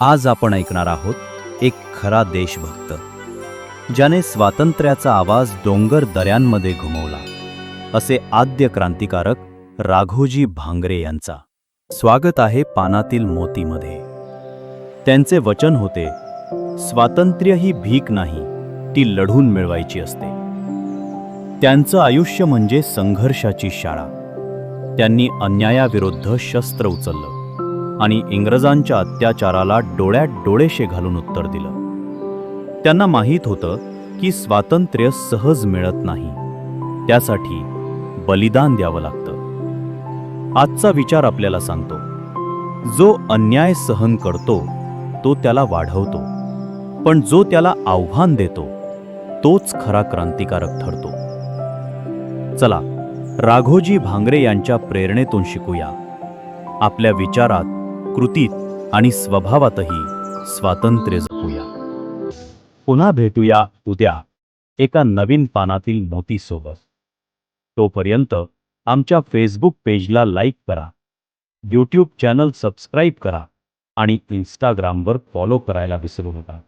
आज आपण ऐकणार आहोत एक खरा देशभक्त ज्याने स्वातंत्र्याचा आवाज डोंगर दऱ्यांमध्ये घुमवला असे आद्य क्रांतिकारक राघोजी भांगरे यांचा. स्वागत आहे पानातील मोतीमध्ये. त्यांचे वचन होते स्वातंत्र्य ही भीक नाही ती लढून मिळवायची असते. त्यांचं आयुष्य म्हणजे संघर्षाची शाळा. त्यांनी अन्यायाविरुद्ध शस्त्र उचललं. आणि इंग्रजांच्या अत्याचाराला डोळ्यात डोळेशे घालून उत्तर दिलं. त्यांना माहीत होतं की स्वातंत्र्य सहज मिळत नाही. त्यासाठी बलिदान द्यावं लागतं. आजचा विचार आपल्याला सांगतो. जो अन्याय सहन करतो तो त्याला वाढवतो. पण जो त्याला आव्हान देतो तोच खरा क्रांतिकारक ठरतो. चला राघोजी भांगरे यांच्या प्रेरणेतून शिकूया. आपल्या विचारात कृतीत आणि स्वभावातही स्वातंत्र्य जपूया. पुन्हा भेटूया उद्या एका नवीन पानातील मोतीसोबत. तोपर्यंत आमच्या फेसबुक पेजला लाईक करा. यूट्यूब चॅनल सबस्क्राईब करा आणि इंस्टाग्रामवर फॉलो करायला विसरू नका.